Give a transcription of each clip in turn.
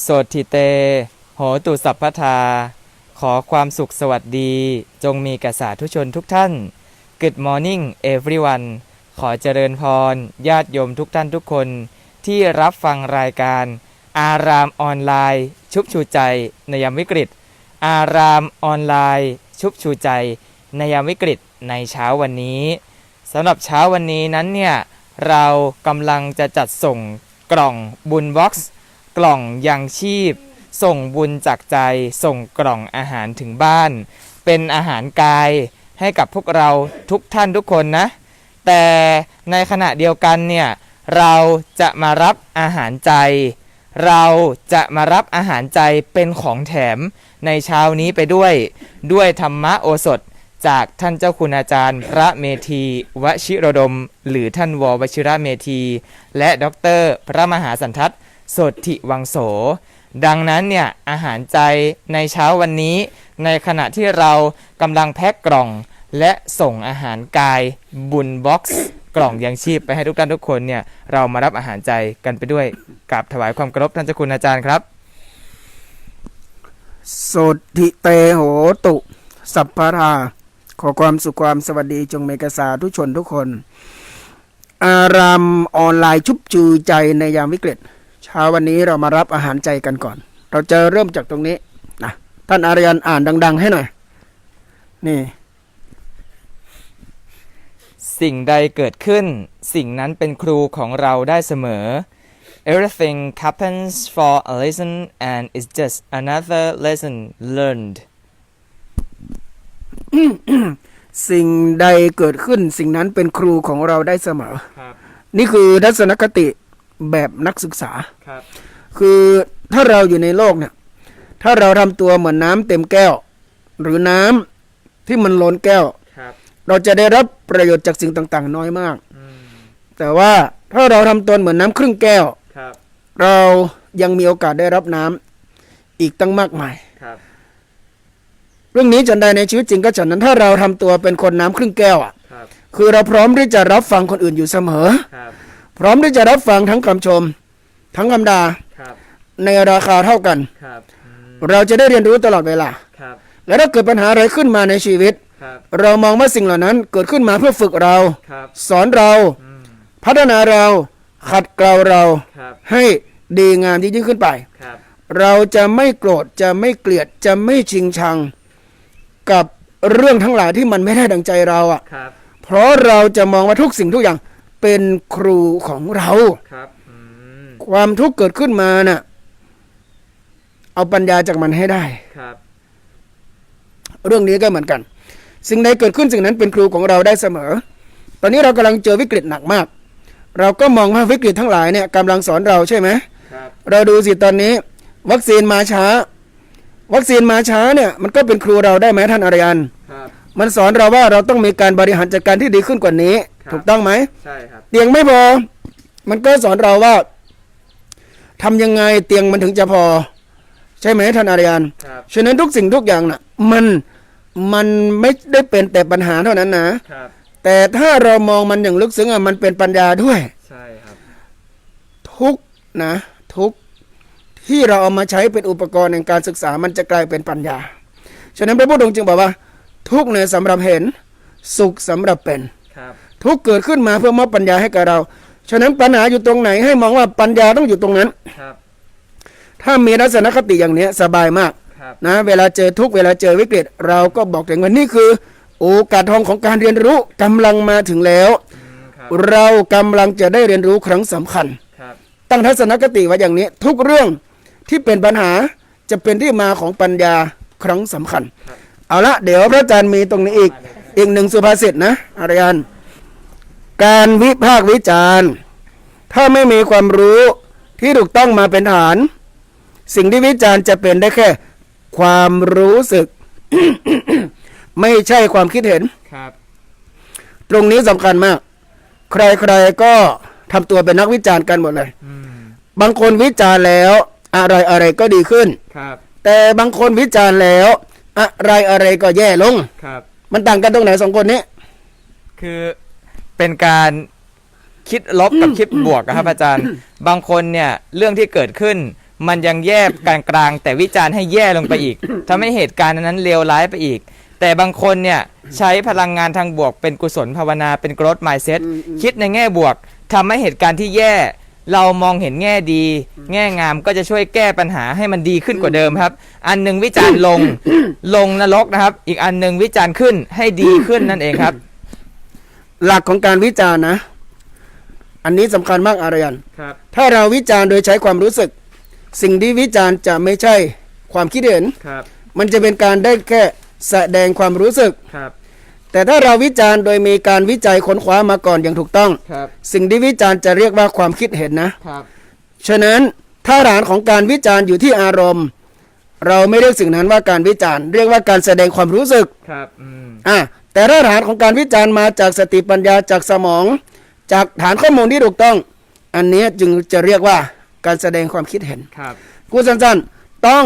โสติเต โหตุสัพพทา ขอความสุขสวัสดี จงมีก่สาธุชนทุกท่าน Good morning everyone ขอเจริญพร ญาติโยมทุกท่านทุกคน ที่รับฟังรายการ อารามออนไลน์ ชุบชูใจในยามวิกฤต อารามออนไลน์ ชุบชูใจในยามวิกฤตในเช้าวันนี้สำหรับเช้าวันนี้นั้นเนี่ยเรากำลังจะจัดส่งกล่องบุญบ็อกซ์ กล่องยังชีพ ส่งบุญจากใจ ส่งกล่องอาหารถึงบ้าน เป็นอาหารกายให้กับพวกเราทุกท่านทุกคนนะ แต่ในขณะเดียวกันเนี่ยเราจะมารับอาหารใจ เราจะมารับอาหารใจเป็นของแถมในเช้านี้ไปด้วย ด้วยธรรมโอสถจากท่านเจ้าคุณอาจารย์ พระเมธีวชิรดม หรือท่านววชิระเมธี และด็อกเตอร์พระมหาสันทัศน์ โสติวังโส ดังนั้นเนี่ยอาหารใจในเช้าวันนี้ ในขณะที่เรากำลังแพ็กกล่อง และส่งอาหารกายบุญบ็อกซ์กล่องยังชีพไปให้ทุกท่านทุกคนเนี่ยเรามารับอาหารใจกันไปด้วยกับถวายความเคารพท่านเจ้าคุณอาจารย์ครับโสติเตโหตุ สัพพราขอความสุขความสวัสดีจงเมกษาทุกชนทุกคน อารามออนไลน์ชุบจูใจในยามวิกฤต ช้าวันนี้เรามารับอาหารใจกันก่อน เราจะเริ่มจากตรงนี้นะท่านอารยันอ่านดัง ๆ ให้หน่อย นี่ สิ่งใดเกิดขึ้น สิ่งนั้นเป็นครูของเราได้เสมอ Everything happens for a lesson and it's just another lesson learned สิ่งใดเกิดขึ้น สิ่งนั้นเป็นครูของเราได้เสมอครับนี่คือทัศนคติ แบบนักศึกษาครับ คือถ้าเราอยู่ในโลกเนี่ย ถ้าเราทำตัวเหมือนน้ำเต็มแก้ว หรือน้ำที่มันล้นแก้วครับ เราจะได้รับประโยชน์จากสิ่งต่างๆ น้อยมากอืมแต่ว่าถ้าเราทำตนเหมือนน้ำครึ่งแก้วครับ เรายังมีโอกาสได้รับน้ำอีกตั้งมากมายครับเรื่องนี้จันใดในชีวิตจริงก็ฉันนั้นถ้าเราทำตัวเป็นคนน้ำครึ่งแก้วอะครับคือเราพร้อมที่จะรับฟังคนอื่นอยู่เสมอครับ พร้อมที่จะรับฟังทั้งคำชม ทั้งคำด่าครับในราคาเท่ากัน ครับอืมเราจะได้เรียนรู้ตลอดเวลา ครับและถ้าเกิดปัญหาอะไรขึ้นมาในชีวิต ครับเรามองว่าสิ่งเหล่านั้นเกิดขึ้นมาเพื่อฝึกเรา ครับสอนเรา อืมพัฒนาเรา ขัดเกลาเรา ครับให้ดีงามยิ่งยิ่งขึ้นไป ครับเราจะไม่โกรธจะไม่เกลียดจะไม่ชิงชัง กับเรื่องทั้งหลายที่มันไม่ได้ดังใจเราอะ ครับเพราะเราจะมองว่าทุกสิ่งทุกอย่าง เป็นครูของเราครับอืมความทุกข์เกิดขึ้นมาน่ะ เอาปัญญาจากมันให้ได้ครับ เรื่องนี้ก็เหมือนกัน สิ่งใดเกิดขึ้นสิ่งนั้นเป็นครูของเราได้เสมอ ตอนนี้เรากำลังเจอวิกฤตหนักมาก เราก็มองว่าวิกฤตทั้งหลายเนี่ยกำลังสอนเราใช่ไหมครับ เราดูสิตอนนี้ วัคซีนมาช้า วัคซีนมาช้าเนี่ย มันก็เป็นครูเราได้ไหมท่านอารยันครับมันสอนเราว่าเราต้องมีการบริหารจัดการที่ดีขึ้นกว่านี้ ครับ ถูกต้องไหม ใช่ครับ เตียงไม่พอ มันก็สอนเราว่าทำยังไงเตียงมันถึงจะพอ ใช่ไหมท่านอารยันครับ ฉะนั้นทุกสิ่งทุกอย่างน่ะ มันมันไม่ได้เป็นแต่ปัญหาเท่านั้นนะครับ แต่ถ้าเรามองมันอย่างลึกซึ้งอะมันเป็นปัญญาด้วย ใช่ครับ ทุกนะ ทุกที่เราเอามาใช้เป็นอุปกรณ์ในการศึกษามันจะกลายเป็นปัญญา ฉะนั้นพระพุทธองค์จึงบอกว่า ทุกเนี่ยสำหรับเห็น สุขสำหรับเป็นครับ ทุกเกิดขึ้นมาเพื่อมอบปัญญาให้กับเรา ฉะนั้นปัญหาอยู่ตรงไหนให้มองว่าปัญญาต้องอยู่ตรงนั้น ครับ ถ้ามีลักษณะคติอย่างเนี้ยสบายมากครับ นะ เวลาเจอทุกข์เวลาเจอวิกฤต เราก็บอกถึงว่านี่คือ โอกาสทองของการเรียนรู้กำลังมาถึงแล้ว อืมครับ เรากำลังจะได้เรียนรู้ครั้งสำคัญ ครับ ตั้งทัศนคติไว้อย่างนี้ ทุกเรื่องที่เป็นปัญหาจะเป็นที่มาของปัญญาครั้งสำคัญเอาละเดี๋ยวพระอาจารย์มีตรงนี้อีก อีกหนึ่งสุภาษิตนะอารยัน การวิพากษ์วิจารณ์ ถ้าไม่มีความรู้ที่ถูกต้องมาเป็นฐาน สิ่งที่วิจารณ์จะเป็นได้แค่ ความรู้สึก ไม่ใช่ความคิดเห็น ครับ ตรงนี้สำคัญมาก ใครๆก็ทำตัวเป็นนักวิจารณ์กันหมดเลย อืมบางคนวิจารณ์แล้วอะไรอะไรก็ดีขึ้น ครับแต่บางคนวิจารณ์แล้ว อะไรอะไรก็แย่ลง ครับ มันต่างกันตรงไหนสองคนนี้ คือ เป็นการคิดลบกับคิดบวกอะครับอาจารย์ บางคนเนี่ยเรื่องที่เกิดขึ้น มันยังแย่กลางๆแต่วิจารณ์ให้แย่ลงไปอีกทำให้เหตุการณ์นั้นเลวร้ายไปอีก แต่บางคนเนี่ยใช้พลังงานทางบวกเป็นกุศลภาวนาเป็น growth mindset คิดในแง่บวกทำให้เหตุการณ์ที่แย่ เรามองเห็นแง่ดี แง่งามก็จะช่วยแก้ปัญหาให้มันดีขึ้นกว่าเดิมครับ อันหนึ่งวิจารณ์ลงลงนรกนะครับ อีกอันหนึ่งวิจารณ์ขึ้นให้ดีขึ้นนั่นเองครับ หลักของการวิจารณ์นะ อันนี้สำคัญมากอารยันครับ ถ้าเราวิจารณ์โดยใช้ความรู้สึก สิ่งที่วิจารณ์จะไม่ใช่ความคิดเห็นครับ มันจะเป็นการได้แค่แสดงความรู้สึกครับ แต่ถ้าเราวิจารณ์โดยมีการวิจัยค้นคว้ามาก่อนอย่างถูกต้องครับสิ่งที่วิจารณ์จะเรียกว่าความคิดเห็นนะครับ ฉะนั้นถ้าฐานของการวิจารณ์อยู่ที่อารมณ์ เราไม่เรียกสิ่งนั้นว่าการวิจารณ์ เรียกว่าการแสดงความรู้สึกครับอืมอะ แต่ถ้าฐานของการวิจารณ์มาจากสติปัญญาจากสมอง จากฐานข้อมูลที่ถูกต้อง อันนี้จึงจะเรียกว่าการแสดงความคิดเห็นครับพูดสั้นๆต้อง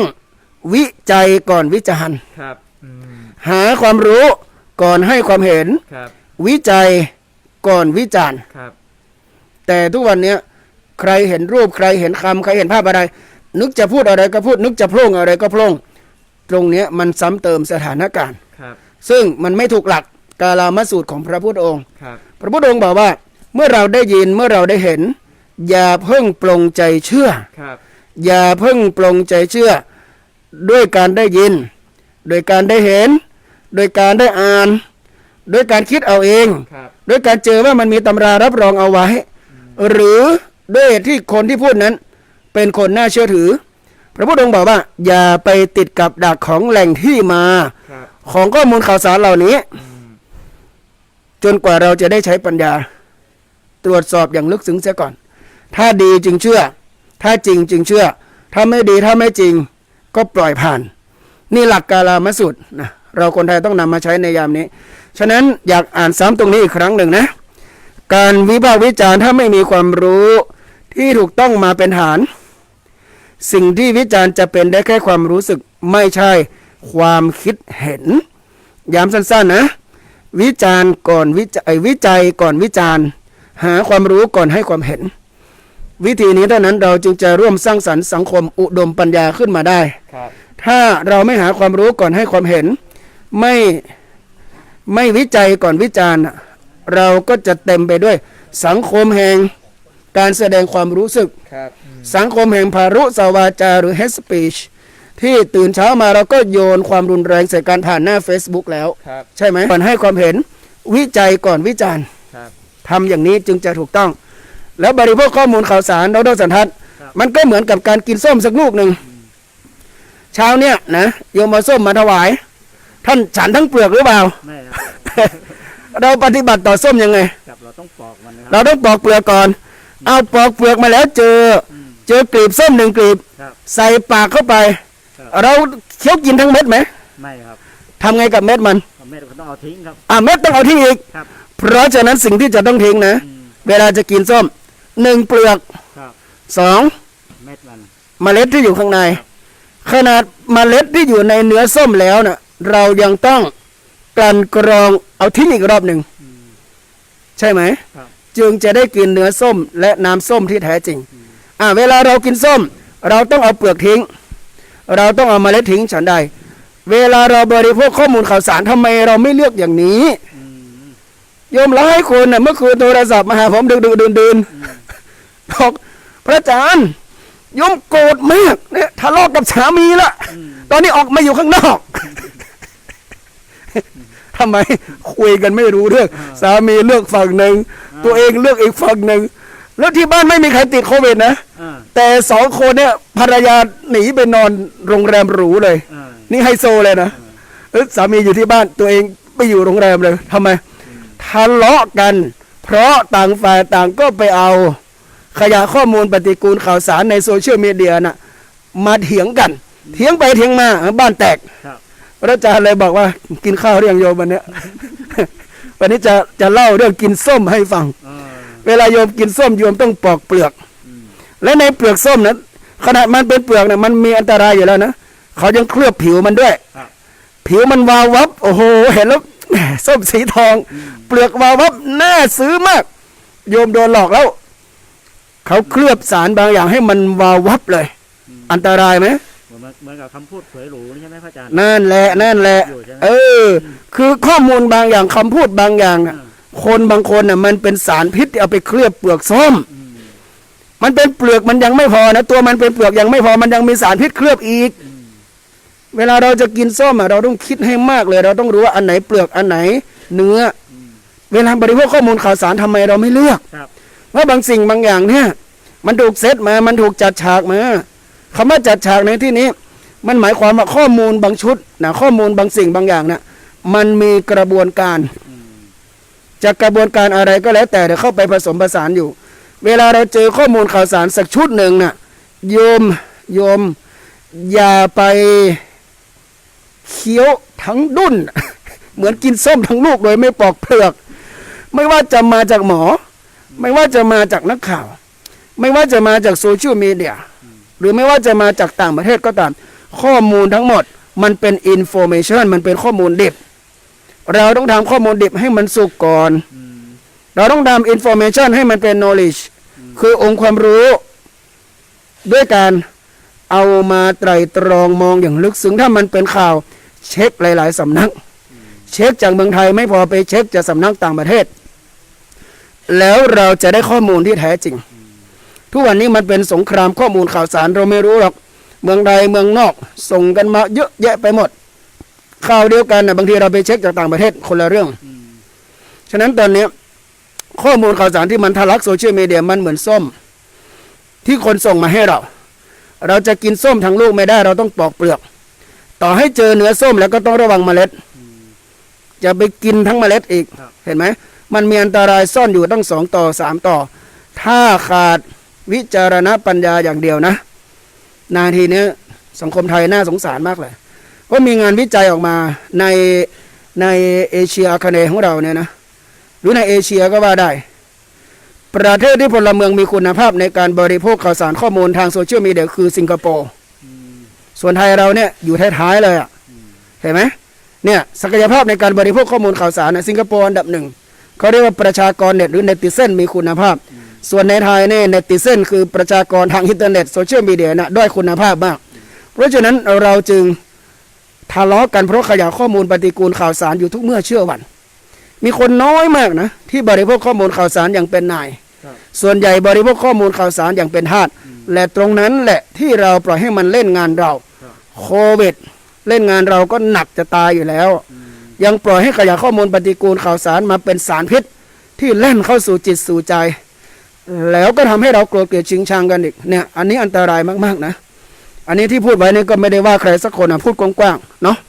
วิจัยก่อนวิจารณ์ครับอืมหาความรู้ก่อนให้ความเห็นครับวิจัยก่อนวิจารณ์ครับ แต่ทุกวันเนี้ยใครเห็นรูปใครเห็นคำใครเห็นภาพอะไร นึกจะพูดอะไรก็พูด นึกจะโพล่งอะไรก็โพล่งตรงเนี้ยมันซ้ำเติมสถานการณ์ครับ ซึ่งมันไม่ถูกหลักกาลามสูตรของพระพุทธองค์ ครับ พระพุทธองค์บอกว่า เมื่อเราได้ยินเมื่อเราได้เห็น อย่าเพิ่งปลงใจเชื่อ ครับ อย่าเพิ่งปลงใจเชื่อ ด้วยการได้ยิน โดยการได้เห็น โดยการได้อ่าน โดยการคิดเอาเอง ครับ ด้วยการเจอว่ามันมีตำรารับรองเอาไว้ หรือด้วยที่คนที่พูดนั้น เป็นคนน่าเชื่อถือ พระพุทธองค์บอกว่า อย่าไปติดกับดักของแหล่งที่มา ครับ ของข้อมูลข่าวสารเหล่านี้ จนกว่าเราจะได้ใช้ปัญญา ตรวจสอบอย่างลึกซึ้งเสียก่อน ถ้าดีจึงเชื่อ ถ้าจริงจึงเชื่อ ถ้าไม่ดีถ้าไม่จริง ก็ปล่อยผ่าน นี่หลักกาลามสุดนะเราคนไทยต้องนำมาใช้ในยามนี้ ฉะนั้นอยากอ่านซ้ำตรงนี้อีกครั้งหนึ่งนะ การวิพากษ์วิจารณ์ถ้าไม่มีความรู้ที่ถูกต้องมาเป็นฐาน สิ่งที่วิจารณ์จะเป็นได้แค่ความรู้สึกไม่ใช่ ความคิดเห็น ย้ำสั้นๆนะ วิจารณ์ก่อนวิจัยวิจัยก่อนวิจารณ์ หาความรู้ก่อนให้ความเห็น วิธีนี้เท่านั้นเราจึงจะร่วมสร้างสรรค์สังคมอุดมปัญญาขึ้นมาได้ครับถ้าเราไม่หาความรู้ก่อนให้ความเห็น ไม่ไม่วิจัยก่อนวิจารณ์น่ะเราก็จะเต็มไปด้วย สังคมแห่งการแสดงความรู้สึกครับอืมสังคมแห่งภารุสวาจาหรือ hate speech ที่ตื่นเช้ามาเราก็โยนความรุนแรงใส่การผ่านหน้า Facebook แล้ว ครับ ใช่ไหมก่อนให้ความเห็นวิจัยก่อนวิจารณ์ครับ ทำอย่างนี้จึงจะถูกต้อง แล้วบริโภคข้อมูลข่าวสารเราต้องสันทัด ครับ มันก็เหมือนกับการกินส้มสักลูกหนึ่งเช้าเนี่ยนะโยมมาส้มมาถวาย ท่านฉันทั้งเปลือกหรือเปล่า ไม่ครับเราปฏิบัติต่อส้มยังไงครับเราต้องปอกมันนะครับเราต้องปอกเปลือกก่อน เอาปอกเปลือกมาแล้วเจอเจอกลีบส้มหนึ่งกลีบ ครับ ใส่ปากเข้าไปครับ เราเคี้ยวกินทั้งเม็ดไหมไม่ครับทำไงกับเม็ดมันแม่เราต้องเอาทิ้งครับอะเม็ดต้องเอาทิ้งอีกครับ เพราะฉะนั้นสิ่งที่จะต้องทิ้งนะอืมเวลาจะกินส้มหนึ่งเปลือกครับสองเม็ดมันเมล็ดที่อยู่ข้างใน ขนาดเมล็ดที่อยู่ในเนื้อส้มแล้วน่ะ เรายังต้องกลั่นกรองเอาทิ้งอีกรอบหนึ่งอืมใช่ไหมครับจึงจะได้กินเนื้อส้มและน้ำส้มที่แท้จริง อ่า เวลาเรากินส้ม เราต้องเอาเปลือกทิ้ง เราต้องเอาเมล็ดทิ้งฉันใด เวลาเราบริโภคข้อมูลข่าวสารทำไมเราไม่เลือกอย่างนี้อืมโยมหลายคนน่ะเมื่อคืนโทรศัพท์มาหาผมดึกดึกดื่นดื่นบอกพระอาจารย์โยมโกรธมากเนี่ยทะเลาะกับสามีละตอนนี้ออกมาอยู่ข้างนอกทำไมคุยกันไม่รู้เรื่อง สามีเลือกฝั่งหนึ่งตัวเองเลือกอีกฝั่งหนึ่งแล้วที่บ้านไม่มีใครติดโควิดนะอ่าแต่สองคนเนี่ย ภรรยาหนีไปนอนโรงแรมหรูเลยอ่านี่ไฮโซเลยนะเอ้ยสามีอยู่ที่บ้านตัวเองไปอยู่โรงแรมเลยทำไมทะเลาะกัน เพราะต่างฝ่ายต่างก็ไปเอา ขยะข้อมูลปฏิกูลข่าวสารในโซเชียลมีเดียน่ะ มาเถียงกัน เถียงไปเถียงมาบ้านแตกครับพระอาจารย์เลยบอกว่ากินข้าวเรียงโยมวันเนี้ยวันนี้จะจะเล่าเรื่องกินส้มให้ฟังอ่าเวลาโยมกินส้มโยมต้องปอกเปลือกอืมและในเปลือกส้มนั้น ขนาดมันเป็นเปลือกเนี่ยมันมีอันตรายอยู่แล้วนะเขายังเคลือบผิวมันด้วยครับผิวมันวาววับ โอ้โห เห็นแล้วแหมส้มสีทอง เปลือกวาววับน่าซื้อมาก โยมโดนหลอกแล้ว เขาเคลือบสารบางอย่างให้มันวาววับเลย อันตรายไหมเหมือนเหมือนกับคำพูดเผยหรูนี่ใช่ไหมพระอาจารย์นั่นแหละนั่นแหละอยู่ใช่ไหมเออ คือข้อมูลบางอย่างคำพูดบางอย่างน่ะอืมคนบางคนน่ะ มันเป็นสารพิษที่เอาไปเคลือบเปลือกส้มอืม มันเป็นเปลือกมันยังไม่พอนะตัวมันเป็นเปลือกยังไม่พอมันยังมีสารพิษเคลือบอีกอืมเวลาเราจะกินส้มอะเราต้องคิดให้มากเลย เราต้องรู้ว่าอันไหนเปลือกอันไหน เนื้ออืมเวลาบริโภคข้อมูลข่าวสารทำไมเราไม่เลือกครับว่าบางสิ่งบางอย่างเนี่ย มันถูกเซตมา มันถูกจัดฉากมาคำว่าจัดฉากในที่นี้ มันหมายความว่าข้อมูลบางชุดนะข้อมูลบางสิ่งบางอย่างนะมันมีกระบวนการอืมจากกระบวนการอะไรก็แล้วแต่เดี๋ยวเข้าไปผสมผสานอยู่ เวลาเราเจอข้อมูลข่าวสารสักชุดหนึ่งน่ะโยมโยม อย่าไปเคี้ยวทั้งดุนเหมือนกินส้มทั้งลูกโดยไม่ปอกเปลือก ไม่ว่าจะมาจากหมอ ไม่ว่าจะมาจากนักข่าว ไม่ว่าจะมาจากโซเชียลมีเดียหรือไม่ว่าจะมาจากต่างประเทศก็ตาม ข้อมูลทั้งหมด มันเป็นอินโฟเมชันมันเป็นข้อมูลดิบ เราต้องทำข้อมูลดิบให้มันสุกก่อน เราต้องทำอินโฟเมชันให้มันเป็น knowledge คือองค์ความรู้ ด้วยการเอามาไตรตรองมองอย่างลึกซึ้งถ้ามันเป็นข่าว เช็คหลาย ๆสำนัก เช็คจากเมืองไทยไม่พอไปเช็คจากสำนักต่างประเทศ แล้วเราจะได้ข้อมูลที่แท้จริง ทุกวันนี้มันเป็นสงครามข้อมูลข่าวสารเราไม่รู้หรอก เมืองใดเมืองนอก ส่งกันมาเยอะแยะไปหมด ข่าวเดียวกันนะบางทีเราไปเช็คจากต่างประเทศคนละเรื่อง ฉะนั้นตอนนี้ ข้อมูลข่าวสารที่มันทะลักโซเชียลมีเดียมันเหมือนส้ม ที่คนส่งมาให้เรา เราจะกินส้มทั้งลูกไม่ได้ เราต้องปอกเปลือก ต่อให้เจอเนื้อส้มแล้วก็ต้องระวังเมล็ด จะไปกินทั้งเมล็ดอีก เห็นไหม มันมีอันตรายซ่อนอยู่ตั้งสองต่อสามต่อ ถ้าขาดวิจารณปัญญาอย่างเดียวนะ นาทีนี้สังคมไทยน่าสงสารมากเลยก็มีงานวิจัยออกมาในในเอเชียอาคเนของเราเนี่ยนะ หรือในเอเชียก็ว่าได้ ประเทศที่พลเมืองมีคุณภาพในการบริโภคข่าวสารข้อมูลทางโซเชียลมีเดียคือสิงคโปร์อืมส่วนไทยเราเนี่ยอยู่ท้ายๆเลยอะ่ะเห็นไหมเนี่ยศักยภาพในการบริโภคข้อมูลข่าวสารนะสิงคโปร์อันดับหนึ่งเขาเรียกว่าประชากรเน็ตหรือเนติเซนมีคุณภาพ ส่วนในไทยเนี่ยเนติเซนคือประชากรทางอินเทอร์เน็ตโซเชียลมีเดียนะด้อยคุณภาพมาก เพราะฉะนั้นเราจึงทะเลาะกันเพราะขยายข้อมูลปฏิกูลข่าวสารอยู่ทุกเมื่อเชื่อวัน มีคนน้อยมากนะ ที่บริโภคข้อมูลข่าวสารอย่างเป็นนายครับส่วนใหญ่บริโภคข้อมูลข่าวสารอย่างเป็นทาสและตรงนั้นแหละที่เราปล่อยให้มันเล่นงานเราครับโควิดเล่นงานเราก็หนักจะตายอยู่แล้วอืมยังปล่อยให้ขยายข้อมูลปฏิกูลข่าวสารมาเป็นสารพิษ ที่เล่นเข้าสู่จิตสู่ใจ แล้วก็ทำให้เราโกรธเกลียดชิงชังกันอีกเนี่ยอันนี้อันตรายมากๆนะ อันนี้ที่พูดไว้นี่ก็ไม่ได้ว่าใครสักคนนะพูดกว้างๆเนาะครับ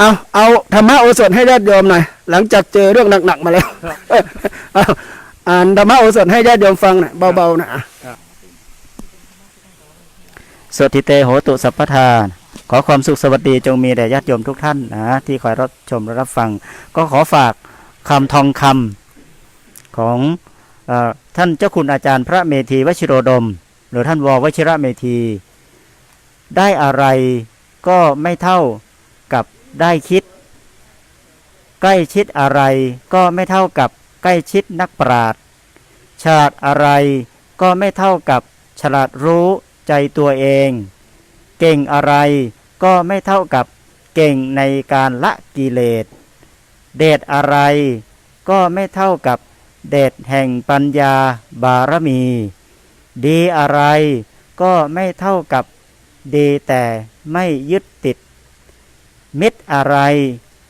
เอาเอาธรรมะโอสถให้ญาติโยมหน่อยหลังจากเจอเรื่องหนักๆมาแล้วเอาอ่านธรรมะโอสถให้ญาติโยมฟังหน่อยเบาๆนะสวัสดิเตโหตุสัพพทาขอความสุขสวัสดีจงมีแด่ญาติโยมทุกท่านนะที่คอยรับชมและรับฟัง ก็ขอฝากคำทองคำของอท่านเจ้าคุณอาจารย์พระเมธีวชิโรดม หรือท่านววชิระเมธี ได้อะไรก็ไม่เท่ากับ ได้คิด ใกล้ชิดอะไรก็ไม่เท่ากับใกล้ชิดนักปราชญ์ฉลาดอะไรก็ไม่เท่ากับฉลาดรู้ใจตัวเอง เก่งอะไรก็ไม่เท่ากับเก่งในการละกิเลส เดชอะไรก็ไม่เท่ากับเดชแห่งปัญญาบารมี ดีอะไรก็ไม่เท่ากับดีแต่ไม่ยึดติด มิตรอะไร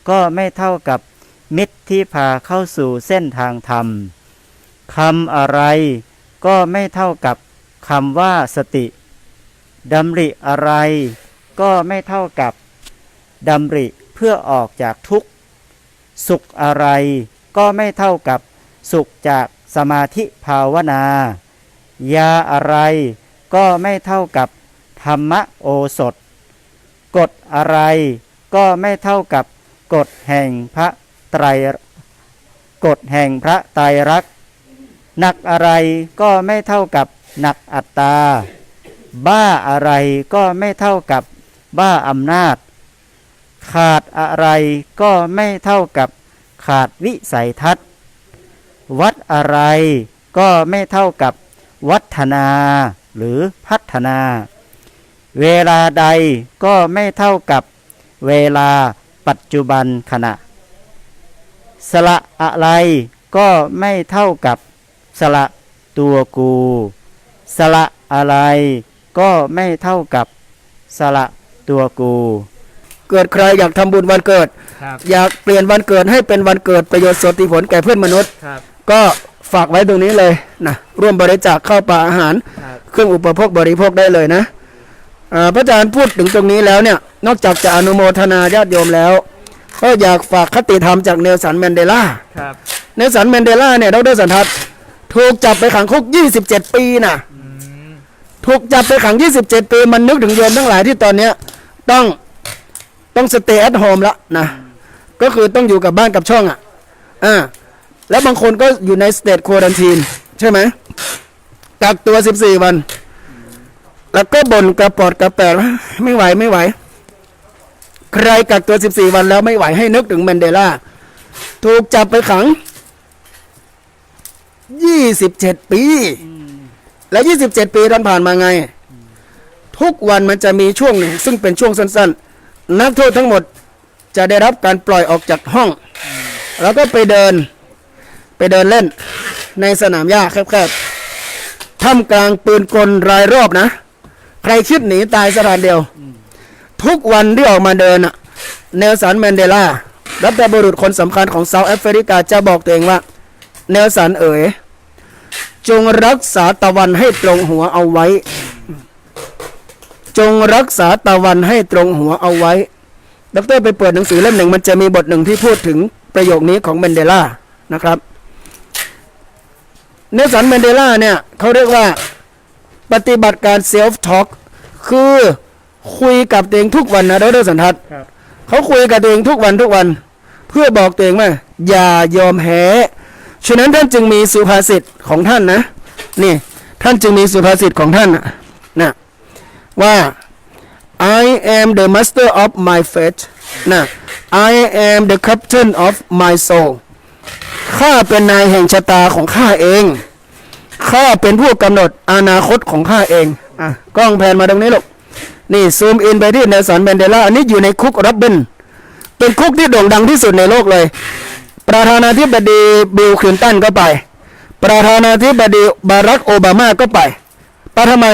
ก็ไม่เท่ากับมิตรที่พาเข้าสู่เส้นทางธรรมคำอะไร ก็ไม่เท่ากับคำว่าสติดำริอะไร ก็ไม่เท่ากับดำริเพื่อออกจากทุกข์ สุขอะไร ก็ไม่เท่ากับสุขจากสมาธิภาวนา ยาอะไร ก็ไม่เท่ากับธรรมโอสถ กฎอะไร ก็ไม่เท่ากับกฎแห่งพระไตรกฎแห่งพระไตรรักษณ์หนักอะไรก็ไม่เท่ากับหนักอัตตา บ้าอะไรก็ไม่เท่ากับบ้าอำนาจ ขาดอะไรก็ไม่เท่ากับขาดวิสัยทัศน์ วัดอะไรก็ไม่เท่ากับวัฒนาหรือพัฒนา เวลาใดก็ไม่เท่ากับ เวลาปัจจุบันขณะ สละอะไรก็ไม่เท่ากับสละตัวกู สละอะไรก็ไม่เท่ากับสละตัวกู เกิดใครอยากทำบุญวันเกิด ครับ อยากเปลี่ยนวันเกิดให้เป็นวันเกิดประโยชน์สติผลแก่เพื่อนมนุษย์ ครับ ก็ฝากไว้ตรงนี้เลยนะร่วมบริจาคข้าวปลาอาหาร ครับ เครื่องอุปโภคบริโภคได้เลยนะอ่า พระอาจารย์พูดถึงตรงนี้แล้วเนี่ย นอกจากจะอนุโมทนาญาติโยมแล้ว ก็อยากฝากคติธรรมจากเนลสันแมนเดลาครับเนลสันแมนเดลาเนี่ยดรสันทัศน์ถูกจับไปขังคุก 27 ปีนะถูกจับไปขัง 27 ปี มันนึกถึงโยมทั้งหลายที่ตอนเนี้ยต้องต้องสเตย์แอทโฮมละนะ ก็คือต้องอยู่กับบ้านกับช่องอะอ่าแล้วบางคนก็อยู่ในสเตทควอรันทีนใช่ไหมกักตัว 14 วัน แล้วก็บ่นกระปอดกระแปดไม่ไหวไม่ไหว ใครกักตัว 14 วันแล้วไม่ไหวให้นึกถึงแมนเดลาถูกจับไปขัง 27 ปี และ 27 ปีตอนผ่านมาไง ทุกวันมันจะมีช่วงหนึ่งซึ่งเป็นช่วงสั้น ๆ นักโทษทั้งหมดจะได้รับการปล่อยออกจากห้อง แล้วก็ไปเดินไปเดินเล่นในสนามหญ้าแคบๆท่ามกลางปืนกลรายรอบนะ ใครคิดหนีตายสถานเดียว ทุกวันที่ออกมาเดินอะเนลสันแมนเดลารัฐบุรุษคนสำคัญของเซาท์แอฟริกาจะบอกตัวเองว่า เนลสันเอ๋ย จงรักษาตะวันให้ตรงหัวเอาไว้ จงรักษาตะวันให้ตรงหัวเอาไว้ ดรไปเปิดหนังสือเล่มหนึ่ง มันจะมีบทหนึ่งที่พูดถึงประโยคนี้ของแมนเดลานะครับ เนลสันแมนเดลาเนี่ยเขาเรียกว่า ปฏิบัติการเซลฟ์ทอ l k คือคุยกับตัวเองทุกวันนะดรสันทัศน์ครับ เขาคุยกับตัวเองทุกวันทุกวัน เพื่อบอกตัวเองว่าอย่ายอมแพ้ฉะนั้นท่านจึงมีสุภาษิตของท่านนะ นี่ ท่านจึงมีสุภาษิตของท่านนะนะว่า I am the master of my fate นะ I am the captain of my soul ข้าเป็นนายแห่งชะตาของข้าเอง ข้าเป็นผู้กำหนดอนาคตของข้าเองอะกล้องแพนมาตรงนี้ลูกนี่ซูมอินไปที่เนลสันแมนเดลาอันนี้อยู่ในคุกรับเบนเป็นคุกที่โด่งดังที่สุดในโลกเลย ประธานาธิบดีบิลคลินตันก็ไป ประธานาธิบดีบารักโอบามาก็ไปไปทำไม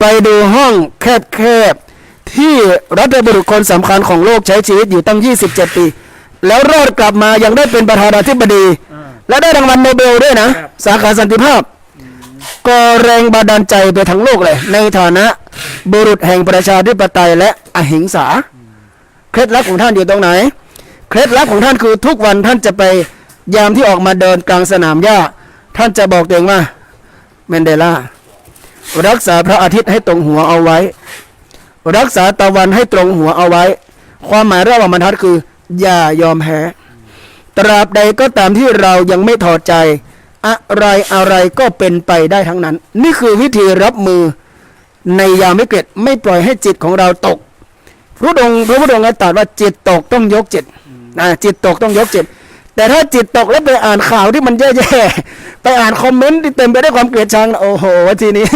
ไปดูห้องแคบๆ ที่รัฐบุรุษคนสำคัญของโลกใช้ชีวิตอยู่ตั้ง 27 ปี แล้วรอดกลับมายังได้เป็นประธานาธิบดีอ่าและได้รางวัลโนเบลด้วยนะครับสาขาสันติภาพ ก็แรงบันดาลใจไปทั้งโลกเลย ในฐานะบุรุษแห่งประชาธิปไตยและอหิงสา เคล็ดลับของท่านอยู่ตรงไหน เคล็ดลับของท่านคือทุกวันท่านจะไปยามที่ออกมาเดินกลางสนามหญ้า ท่านจะบอกตัวเองว่าแมนเดลารักษาพระอาทิตย์ให้ตรงหัวเอาไว้ รักษาตะวันให้ตรงหัวเอาไว้ ความหมายระหว่างบรรทัดคือ อย่ายอมแพ้ตราบใดก็ตามที่เรายังไม่ถอดใจ อะไรอะไรก็เป็นไปได้ทั้งนั้น นี่คือวิธีรับมือในยามวิกฤตไม่ปล่อยให้จิตของเราตก พระองค์พระพุทธองค์ตรัสว่าจิตตกต้องยกจิตนะจิตตกต้องยกจิต แต่ถ้าจิตตกแล้วไปอ่านข่าวที่มันแย่ๆไปอ่านคอมเมนต์ที่เต็มไปด้วยความเกลียดชังโอ้โหทีนี้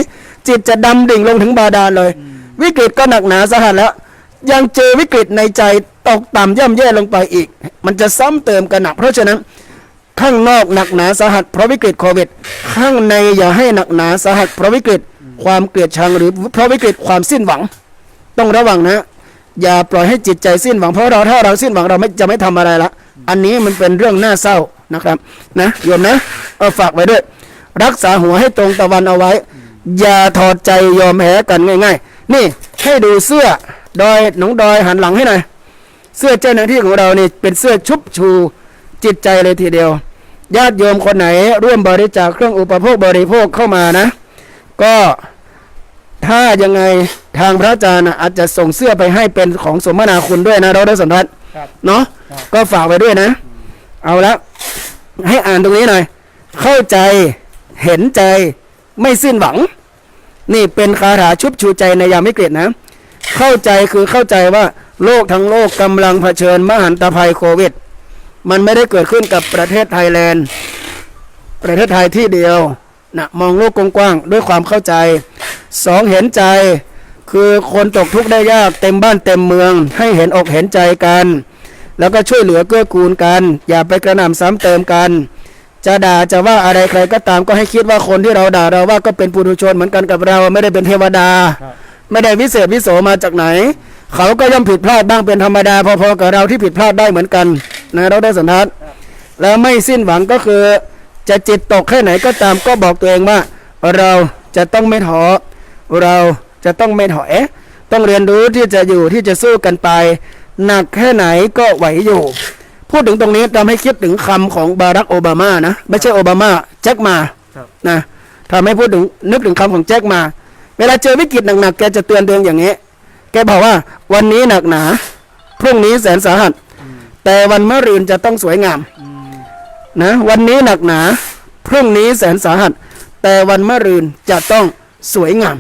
จิตจะดำดิ่งลงถึงบาดาลเลย วิกฤตก็หนักหนาสาหัสแล้ว ยังเจอวิกฤตในใจตกต่ำย่ำแย่ลงไปอีก มันจะซ้ำเติมกันหนัก เพราะฉะนั้น ข้างนอกหนักหนาสาหัสเพราะวิกฤตโควิด ข้างในอย่าให้หนักหนาสาหัสเพราะวิกฤตความเกลียดชังหรือเพราะวิกฤตความสิ้นหวัง ต้องระวังนะ อย่าปล่อยให้จิตใจสิ้นหวังเพราะเราถ้าเราสิ้นหวังเราไม่จะไม่ทำอะไรละ อันนี้มันเป็นเรื่องน่าเศร้านะครับนะโยมนะเออฝากไว้ด้วย รักษาหัวให้ตรงตะวันเอาไว้ อย่าถอดใจยอมแพ้กันง่าย ๆ นี่ให้ดูเสื้อดอยหนองดอยหันหลังให้หน่อยเสื้อเจ้าหน้าที่ของเรานี่เป็นเสื้อชุบชูจิตใจเลยทีเดียว ญาติโยมคนไหนร่วมบริจาคเครื่องอุปโภคบริโภคเข้ามานะ ก็ถ้ายังไงทางพระอาจารย์น่ะอาจจะส่งเสื้อไปให้เป็นของสมนาคุณด้วยนะเราได้สัมผัสครับเนาะก็ฝากไว้ด้วยนะ เอาละให้อ่านตรงนี้หน่อย เข้าใจเห็นใจไม่สิ้นหวัง นี่เป็นคาถาชุบชูใจในยามวิกฤตนะ เข้าใจคือเข้าใจว่าโลกทั้งโลกกำลังเผชิญมหันตภัยโควิด มันไม่ได้เกิดขึ้นกับประเทศไทยแลนด์ ประเทศไทยที่เดียวนะมองโลกกว้างๆด้วยความเข้าใจสองเห็นใจ คือคนตกทุกข์ได้ยากเต็มบ้านเต็มเมือง ให้เห็นอกเห็นใจกัน แล้วก็ช่วยเหลือเกื้อกูลกัน อย่าไปกระหน่ำซ้ำเติมกัน จะด่าจะว่าอะไรใครก็ตามก็ให้คิดว่าคนที่เราด่าเราว่าก็เป็นปุถุชนเหมือนกันกับเราไม่ได้เป็นเทวดา ไม่ได้วิเศษวิโสมาจากไหน เขาก็ย่อมผิดพลาดบ้างเป็นธรรมดาพอๆกับเราที่ผิดพลาดได้เหมือนกัน นะเราได้สันทัดแล้วไม่สิ้นหวังก็คือ จะจิตตกแค่ไหนก็ตามก็บอกตัวเองว่า เราจะต้องไม่ท้อเราจะต้องไม่ถอยต้องเรียนรู้ที่จะอยู่ที่จะสู้กันไป หนักแค่ไหนก็ไหวอยู่ พูดถึงตรงนี้ทำให้คิดถึงคำของบารักโอบามานะ ไม่ใช่โอบามาแจ็คมาครับนะทำให้พูดถึงนึกถึงคำของแจ็คมา เวลาเจอวิกฤตหนักๆแกจะเตือนตัวเองอย่างนี้ แกบอกว่าวันนี้หนักหนา พรุ่งนี้แสนสาหัส แต่วันมะรืนจะต้องสวยงามอืมนะวันนี้หนักหนา พรุ่งนี้แสนสาหัส แต่วันมะรืนจะต้องสวยงาม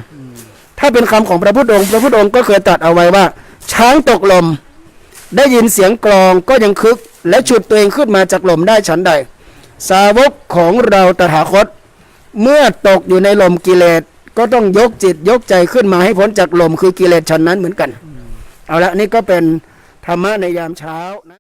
ถ้าเป็นคำของพระพุทธองค์พระพุทธองค์ก็เคยตรัสเอาไว้ว่า ช้างตกลม ได้ยินเสียงกลองก็ยังคึก และฉุดตัวเองขึ้นมาจากลมได้ฉันใด สาวกของเราตถาคต เมื่อตกอยู่ในลมกิเลสก็ต้องยกจิตยกใจขึ้นมาให้พ้นจากลมคือกิเลสฉันนั้นเหมือนกัน เอาละนี่ก็เป็นธรรมะในยามเช้านะ